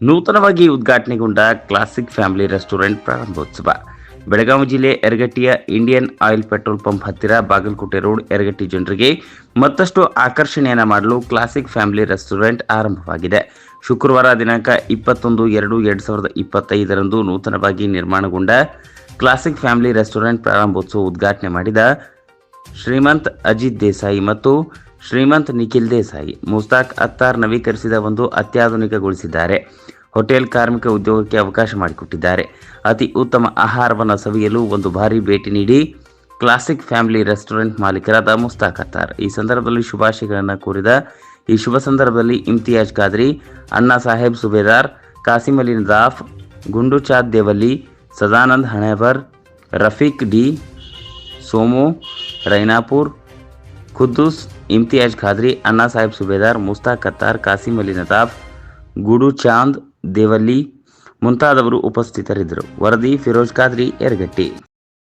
ನೂತನವಾಗಿ ಉದ್ಘಾಟನೆಗೊಂಡ classic family restaurant ಪ್ರಾರಂಭೋತ್ಸವ. ಬೆಳಗಾವಿ ಜಿಲ್ಲೆ ಯರಗಟ್ಟಿಯ ಇಂಡಿಯನ್ ಆಯಿಲ್ ಪೆಟ್ರೋಲ್ ಪಂಪ್ ಹತ್ತಿರ ಬಾಗಲಕೋಟೆ ರೋಡ್ ಎರಗಟ್ಟಿ ಜನರಿಗೆ ಮತ್ತಷ್ಟು ಆಕರ್ಷಣೆಯನ್ನು ಮಾಡಲು ಕ್ಲಾಸಿಕ್ ಫ್ಯಾಮಿಲಿ ರೆಸ್ಟೋರೆಂಟ್ ಆರಂಭವಾಗಿದೆ. ಶುಕ್ರವಾರ ದಿನಾಂಕ ಇಪ್ಪತ್ತೊಂದು ಎರಡು ಎರಡು ಸಾವಿರದ ಇಪ್ಪತ್ತೈದರಂದು ನೂತನವಾಗಿ ನಿರ್ಮಾಣಗೊಂಡ ಕ್ಲಾಸಿಕ್ ಫ್ಯಾಮಿಲಿ ರೆಸ್ಟೋರೆಂಟ್ ಪ್ರಾರಂಭೋತ್ಸವ ಉದ್ಘಾಟನೆ ಮಾಡಿದ ಶ್ರೀಮಂತ್ ಅಜಿತ್ ದೇಸಾಯಿ ಮತ್ತು ಶ್ರೀಮಂತ್ ನಿಖಿಲ್ ದೇಸಾಯಿ ಮುಸ್ತಾಕ್ ಅತ್ತಾರ್ ನವೀಕರಿಸಿದ ಒಂದು ಅತ್ಯಾಧುನಿಕಗೊಳಿಸಿದ್ದಾರೆ. ಹೋಟೆಲ್ ಕಾರ್ಮಿಕ ಉದ್ಯೋಗಕ್ಕೆ ಅವಕಾಶ ಮಾಡಿಕೊಟ್ಟಿದ್ದಾರೆ. ಅತಿ ಉತ್ತಮ ಆಹಾರವನ್ನು ಸವಿಯಲು ಒಂದು ಬಾರಿ ಭೇಟಿ ನೀಡಿ ಕ್ಲಾಸಿಕ್ ಫ್ಯಾಮಿಲಿ ರೆಸ್ಟೋರೆಂಟ್ ಮಾಲೀಕರಾದ ಮುಸ್ತಾಕ್ ಅತ್ತಾರ್ ಈ ಸಂದರ್ಭದಲ್ಲಿ ಶುಭಾಶಯಗಳನ್ನು ಕೋರಿದ ಈ ಶುಭ ಸಂದರ್ಭದಲ್ಲಿ ಇಮ್ತಿಯಾಜ್ ಖಾದ್ರಿ, ಅಣ್ಣಾ ಸಾಹೇಬ್ ಸುಬೇದಾರ್ ಕಾಸಿಮ್ ಅಲಿ ನದಾಫ್, ಗುಂಡು ಚಾದ್ ದೇವಲ್ಲಿ ಸದಾನಂದ್ ಹಣೇಬರ್, ರಫೀಕ್ ಡಿ, ಸೋಮು ರೈನಾಪುರ್, ಖುದ್ದೂಸ್, ಇಮ್ತಿಯಾಜ್ ಖಾದ್ರಿ, ಅಣ್ಣಾ ಸಾಹೇಬ್ ಸುಬೇದಾರ್, ಮುಸ್ತಾಕ್ ಕತ್ತಾರ್, ಕಾಸಿಂ ಅಲಿ ನತಾಫ್ ಗುಡು ಚಾಂದ್, ದೇವಲ್ಲಿ ಮುಂತಾದವರು ಉಪಸ್ಥಿತರಿದ್ದರು. ವರದಿ ಫಿರೋಜ್ ಖಾದ್ರಿ, ಯರಗಟ್ಟಿ.